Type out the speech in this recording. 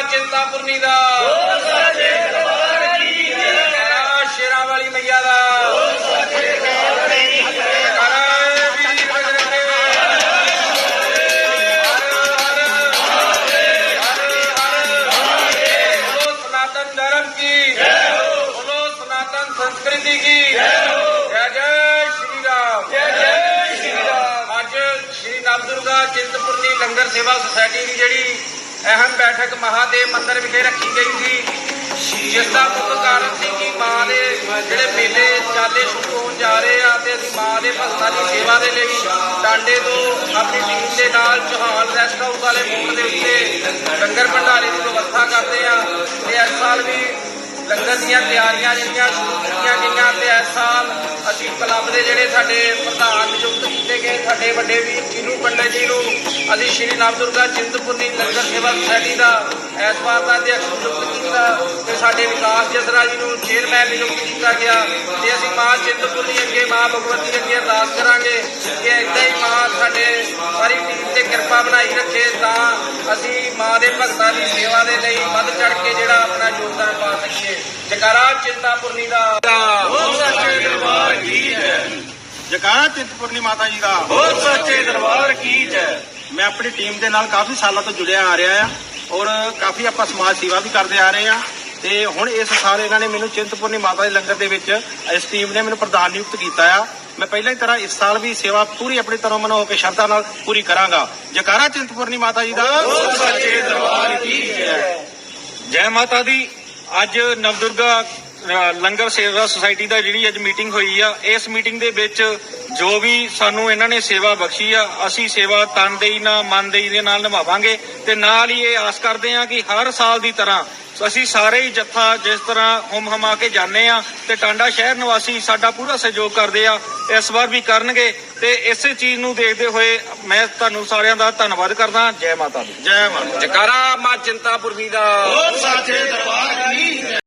ਮਾਂ ਚਿੰਤਾਪੁਰਨੀ ਦਾ ਜੈਕਾਰਾ ਸ਼ੇਰਾਂ ਵਾਲੀ ਮਈਆ ਦਾ ਜੈਕਾਰਾ ਵੀਰ ਬਜਰੰਗੇ। बोलो सनातन धर्म की बोलो सनातन संस्कृति की जय जय श्री राम जय जय श्री राम ਅੱਜ ਸ਼੍ਰੀ ਨਵਦੁਰਗਾ ਚਿੰਤਪੁਰਨੀ ਲੰਗਰ ਸੇਵਾ ਸੁਸਾਇਟੀ ਦੀ ਜਿਹੜੀ ਅਹਿਮ ਬੈਠਕ ਮਹਾਦੇਵ ਮੰਦਿਰ ਵਿਖੇ ਰੱਖੀ ਗਈ ਸੀ। ਜਿਸ ਦਾ ਮੁੱਖ ਕਾਰਨ ਸੀ ਕਿ ਮਾਂ ਦੇ ਜਿਹੜੇ ਮੇਲੇ ਚਾਲੇ ਸ਼ੁਰੂ ਹੋਣ ਜਾ ਰਹੇ ਆ ਤੇ ਅਸੀਂ ਮਾਂ ਦੇ ਭਗਤਾਂ ਦੀ ਸੇਵਾ ਦੇ ਲਈ ਟਾਂਡੇ ਤੋਂ ਆਪਣੀ ਟੀਮ ਦੇ ਨਾਲ ਚੌਹਾਨ ਰੈਸਟ ਹਾਊਸ ਵਾਲੇ ਮੋੜ ਦੇ ਉੱਤੇ ਲੰਗਰ ਭੰਡਾਰੇ ਦੀ ਵਿਵਸਥਾ ਕਰਦੇ ਆ। ਤੇ ਇਸ ਸਾਲ ਵੀ ਲੰਗਰ ਦੀਆਂ ਤਿਆਰੀਆਂ ਜਿਹੜੀਆਂ ਸ਼ੁਰੂ ਕੀਤੀਆਂ ਗਈਆਂ ਤੇ ਇਸ ਸਾਲ ਅਸੀਂ ਕਲੱਬ ਦੇ ਜਿਹੜੇ ਸਾਡੇ ਪ੍ਰਧਾਨ ਨਿਯੁਕਤ ਕੀਤੇ ਗਏ, ਸਾਡੇ ਵੱਡੇ ਵੀਰ ਜੀਨੂ ਪੰਡਤ ਜੀ ਨੂੰ ਅਸੀਂ ਸ਼੍ਰੀ ਨਵਦੁਰਗਾ ਚਿੰਤਪੁਰਨੀ ਲੰਗਰ ਸੇਵਾ ਸੁਸਾਇਟੀ ਦਾ ਇਸ ਵਾਰ ਦਾ ਅਧਿਆਪਕ ਨਿਯੁਕਤ ਕੀਤਾ ਤੇ ਸਾਡੇ ਵਿਕਾਸ ਜਸਰਾ ਜੀ ਨੂੰ ਚੇਅਰਮੈਨ ਨਿਯੁਕਤ ਕੀਤਾ ਗਿਆ ਤੇ ਅਸੀਂ ਮਾਂ ਚਿੰਤਪੁਰਨੀ ਅੱਗੇ ਮਾਂ ਭਗਵਤੀ ਅੱਗੇ ਅਰਦਾਸ ਕਰਾਂਗੇ ਕਿ ਇਦਾਂ ਹੀ ਮਾਂ ਸਾਡੇ ਸਾਰੀ ਟੀਮ ਤੇ ਕਿਰਪਾ ਬਣਾਈ ਰੱਖੇ ਤਾਂ ਅਸੀਂ ਮਾਂ ਦੇ ਭਗਤਾਂ ਦੀ ਸੇਵਾ ਦੇ ਲਈ ਵੱਧ ਚੜ ਕੇ ਜਿਹੜਾ ਆਪਣਾ ਯੋਗਦਾਨ ਪਾ ਸਕੀਏ। ਜਕਾਰਾ ਚਿੰਤਾਪੁਰਨੀ ਦਾ। ਜਕਾਰਾ ਚਿੰਤਪੁਰਨੀ ਮਾਤਾ ਜੀ ਦਾ। ਬਹੁਤ ਸੱਚੇ ਮੈਂ ਆਪਣੀ ਟੀਮ ਦੇ ਨਾਲ ਕਾਫੀ ਸਾਲਾਂ ਤੋਂ ਜੁੜਿਆ ਆ ਰਿਹਾ ਆ ਔਰ ਕਾਫੀ ਆਪਾਂ ਸਮਾਜ ਸੇਵਾ ਵੀ ਕਰਦੇ ਆ ਰਹੇ ਆ। ਤੇ ਹੁਣ ਇਸ ਸਾਲ ਇਹਨਾਂ ਨੇ ਮੈਨੂੰ ਚਿੰਤਪੁਰਨੀ ਮਾਤਾ ਦੇ ਲੰਗਰ ਦੇ ਵਿੱਚ ਇਸ ਟੀਮ ਨੇ ਮੈਨੂੰ ਪ੍ਰਧਾਨ ਨਿਯੁਕਤ ਕੀਤਾ ਆ। ਮੈਂ ਪਹਿਲਾਂ ਹੀ ਤਰ੍ਹਾਂ ਇਸ ਸਾਲ ਵੀ ਸੇਵਾ ਪੂਰੀ ਆਪਣੀ ਤਰ੍ਹਾਂ ਮਨ ਹੋ ਕੇ ਸ਼ਰਧਾ ਨਾਲ ਪੂਰੀ ਕਰਾਂਗਾ। ਜਕਾਰਾ ਚਿੰਤਪੁਰਨੀ ਮਾਤਾ ਜੀ ਦਾ। ਸੱਚੇ ਦਰਬਾਰ ਕੀ ਜੈ। ਜੈ ਮਾਤਾ ਦੀ ਅੱਜ ਨਵਦੁਰਗਾ ਲੰਗਰ ਸੇਵਾ ਸੁਸਾਇਟੀ ਦਾ ਜਿਹੜੀ ਅੱਜ ਮੀਟਿੰਗ ਹੋਈ ਆ ਇਸ ਮੀਟਿੰਗ ਦੇ ਵਿੱਚ ਜੋ ਵੀ ਸਾਨੂੰ ਇਹਨਾਂ ਨੇ ਸੇਵਾ ਬਖਸ਼ੀ ਆ ਅਸੀਂ ਸੇਵਾ ਤਨਦੇਹੀ ਨਾਲ ਮਨਦੇਹੀ ਦੇ ਨਾਲ ਨਿਭਾਵਾਂਗੇ ਤੇ ਨਾਲ ਹੀ ਇਹ ਆਸ ਕਰਦੇ ਆ ਕਿ ਹਰ ਸਾਲ ਦੀ ਤਰ੍ਹਾਂ ਅਸੀਂ ਸਾਰੇ ਹੀ ਜੱਥਾ ਜਿਸ ਤਰ੍ਹਾਂ ਹੁਮ ਹਮਾ ਕੇ ਜਾਂਦੇ ਆ ਤੇ ਟਾਂਡਾ ਸ਼ਹਿਰ ਨਿਵਾਸੀ ਸਾਡਾ ਪੂਰਾ ਸਹਿਯੋਗ ਕਰਦੇ ਆ ਇਸ ਵਾਰ ਵੀ ਕਰਨਗੇ ਤੇ ਇਸੇ ਚੀਜ਼ ਨੂੰ ਦੇਖਦੇ ਹੋਏ ਮੈਂ ਤੁਹਾਨੂੰ ਸਾਰਿਆਂ ਦਾ ਧੰਨਵਾਦ ਕਰਦਾ ਜੈ ਮਾਤਾ ਦੀ। ਜੈ ਮਾਤਾ ਜਕਾਰਾ ਮਾਂ ਚਿੰਤਾਪੁਰਨੀ ਦਾ। ਸਾਚੇ ਦਰਬਾਰ ਕੀ?